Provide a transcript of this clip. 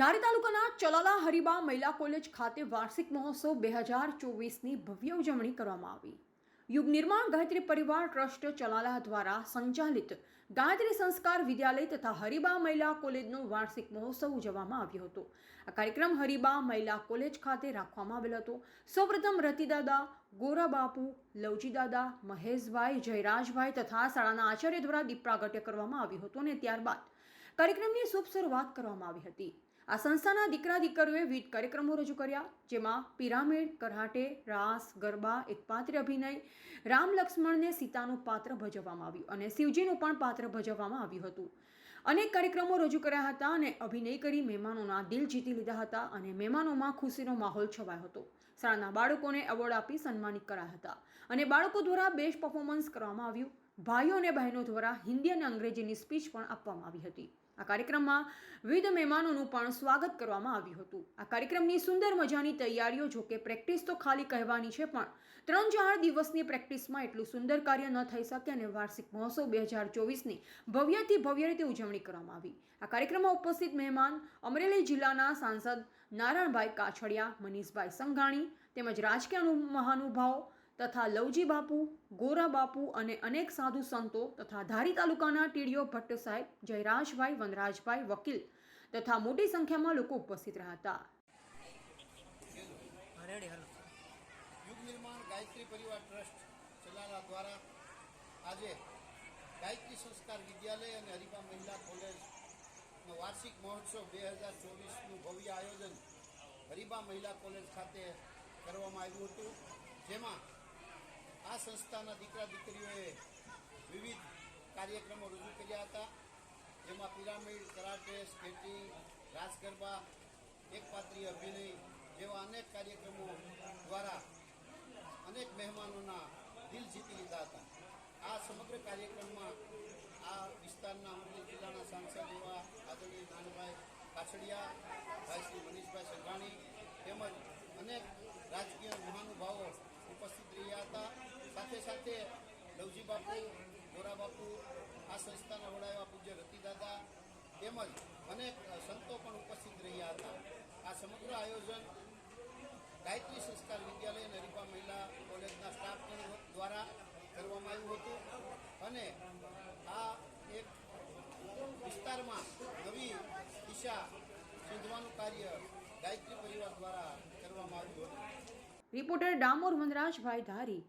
ધારી તાલુકાના ચલાલા હરિબા મહિલા કોલેજ ખાતે વાર્ષિક મહોત્સવ બે હજાર ચોવીસની ભવ્ય ઉજવણી કરવામાં આવી. યુગ નિર્માણ ગાયત્રી પરિવાર ટ્રસ્ટ ચલાલા દ્વારા સંચાલિત ગાયત્રી સંસ્કાર વિદ્યાલય તથા હરિબા મહિલા કોલેજનો વાર્ષિક મહોત્સવ ઉજવવામાં આવ્યો હતો. આ કાર્યક્રમ હરિબા મહિલા કોલેજ ખાતે રાખવામાં આવેલ હતો. સૌપ્રથમ રતિદાદા ગોરા બાપુ લવજીદાદા, મહેશભાઈ, જયરાજભાઈ તથા શાળાના આચાર્ય દ્વારા દીપ પ્રાગટ્ય કરવામાં આવ્યું હતું અને ત્યારબાદ કાર્યક્રમની શુભ શરૂઆત કરવામાં આવી હતી. આ સંસ્થાના દીકરા દીકરીઓએ વિવિધ કાર્યક્રમો રજૂ કર્યા, જેમાં પિરામિડ, કરાટે, રાસ, ગરબા એકપાત્રી અભિનય, રામ લક્ષ્મણને સીતાનું પાત્ર ભજવવામાં આવ્યું અને શિવજીનું પણ પાત્ર ભજવવામાં આવ્યું હતું. અનેક કાર્યક્રમો રજૂ કર્યા હતા અને અભિનય કરી મહેમાનોના દિલ જીતી લીધા હતા અને મહેમાનોમાં ખુશીનો માહોલ છવાયો હતો. શાળાના બાળકોને એવોર્ડ આપી સન્માનિત કરાયા હતા અને બાળકો દ્વારા બેસ્ટ પરફોર્મન્સ કરવામાં આવ્યું. ભાઈઓ અને બહેનો દ્વારા હિન્દી અને અંગ્રેજીની સ્પીચ પણ આપવામાં આવી હતી. આ કાર્યક્રમમાં વિવિધ મહેમાનોનું પણ સ્વાગત કરવામાં આવ્યું હતું. આ કાર્યક્રમની સુંદર મજાની તૈયારીઓ જોકે પ્રેક્ટિસ તો ખાલી કહેવાની છે પણ ત્રણ ચાર દિવસની પ્રેક્ટિસમાં એટલું સુંદર કાર્ય ન થઈ શકે અને વાર્ષિક મહોત્સવ બે હજાર ચોવીસની ભવ્યથી ભવ્ય રીતે ઉજવણી કરવામાં આવી. આ કાર્યક્રમમાં ઉપસ્થિત મહેમાન અમરેલી જિલ્લાના સાંસદ નારાયણભાઈ કાછડિયા, મનીષભાઈ સંઘાણી તેમજ રાજકીય મહાનુભાવો તથા લવજી બાપુ ગોરા બાપુ અને અનેક સાધુ સંતો તથા ધારી તાલુકાના ટીડીઓ ભટ્ટ સાહેબ જયરાજભાઈ વનરાજભાઈ વકીલ તથા મોટી સંખ્યામાં લોકો ઉપસ્થિત રહ્યા હતા. યુગ નિર્માણ ગાયત્રી પરિવાર ટ્રસ્ટ ચલાલા દ્વારા આજે ગાયત્રી સંસ્કાર વિદ્યાલય અને હરિભા મહિલા કોલેજનો વાર્ષિક મહોત્સવ બે હજાર ચોવીસનું ભવ્ય આયોજન હરિભા મહિલા કોલેજ ખાતે કરવામાં આવ્યું હતું જેમાં આ સંસ્થાના દીકરા દીકરીઓએ વિવિધ કાર્યક્રમો રજૂ કર્યા હતા. જેમાં pyramid, karate, skating raas garba એકપાત્રી અભિનય જેવા અનેક કાર્યક્રમો દ્વારા અનેક મહેમાનોના દિલ જીતી લીધા હતા. આ સમગ્ર કાર્યક્રમમાં આ વિસ્તારના અમરેલી જિલ્લાના સાંસદ એવા આદરણીય નાનભાઈ કાછડિયા, ભાઈ શ્રી મનીષભાઈ સંઘાણી તેમજ અનેક રાજકીય મહાનુભાવો ઉપસ્થિત રહ્યા હતા. સાથે સાથે લવજી બાપુ, ગોરા બાપુ, આ સંસ્થાના વડા એવા પૂજ્ય રતિદાદા તેમજ અનેક સંતો પણ ઉપસ્થિત રહ્યા હતા. આ સમગ્ર આયોજન ગાયત્રી સંસ્કાર વિદ્યાલય અને રીપા મહિલા કોલેજના સ્ટાફ દ્વારા કરવામાં આવ્યું હતું અને આ એક વિસ્તારમાં નવી દિશા શોધવાનું કાર્ય ગાયત્રી પરિવાર દ્વારા કરવામાં આવ્યું હતું. રિપોર્ટર ડામોર વનરાજભાઈ ધારી